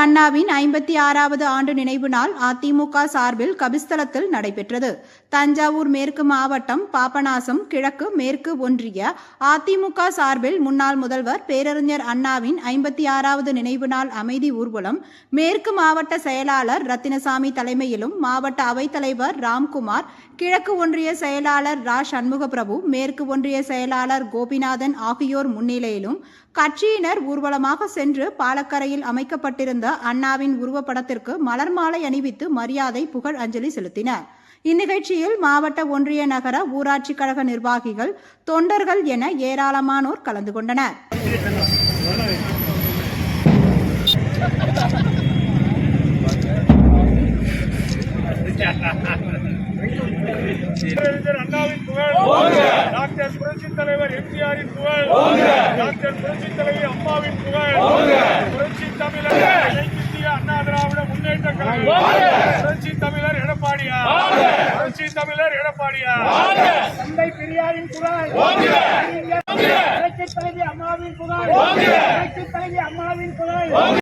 அண்ணாவின் ஐம்பத்தி ஆறாவது ஆண்டு நினைவு நாள் அதிமுக சார்பில் கபிஸ்தலத்தில் நடைபெற்றது. தஞ்சாவூர் மேற்கு மாவட்டம் பாபநாசம் கிழக்கு மேற்கு ஒன்றிய அதிமுக சார்பில் முன்னாள் முதல்வர் பேரறிஞர் அண்ணாவின் ஐம்பத்தி ஆறாவது நினைவு நாள் அமைதி ஊர்வலம் மேற்கு மாவட்ட செயலாளர் ரத்தினசாமி தலைமையிலும் மாவட்ட அவைத்தலைவர் ராம்குமார் கிழக்கு ஒன்றிய செயலாளர் ரா. சண்முகபிரபு மேற்கு ஒன்றிய செயலாளர் கோபிநாதன் ஆகியோர் முன்னிலையிலும் கட்சியினர் ஊர்வலமாக சென்று பாலக்கரையில் அமைக்கப்பட்டிருந்த அண்ணாவின் உருவப்படத்திற்கு மலர் மாலை அணிவித்து மரியாதை புகழ் அஞ்சலி செலுத்தினர். இந்நிகழ்ச்சியில் மாவட்ட ஒன்றிய நகர ஊராட்சி கழக நிர்வாகிகள் தொண்டர்கள் என ஏராளமானோர் கலந்து கொண்டனர். டாக்டர் புரட்சி தலைவர் எம்ஜிஆரின் புகழ். டாக்டர் புரட்சி தலைவர் அம்மாவின் புகழ் புரட்சி தமிழர் இந்திய அண்ணா திராவிட முன்னேற்ற கழகம் புரட்சி தமிழர் எடப்பாடியா புரட்சி தமிழர் எடப்பாடியா. தந்தை பெரியாரின் குரல் தலைவி அம்மாவின் குரல் தலைவி அம்மாவின் குரல்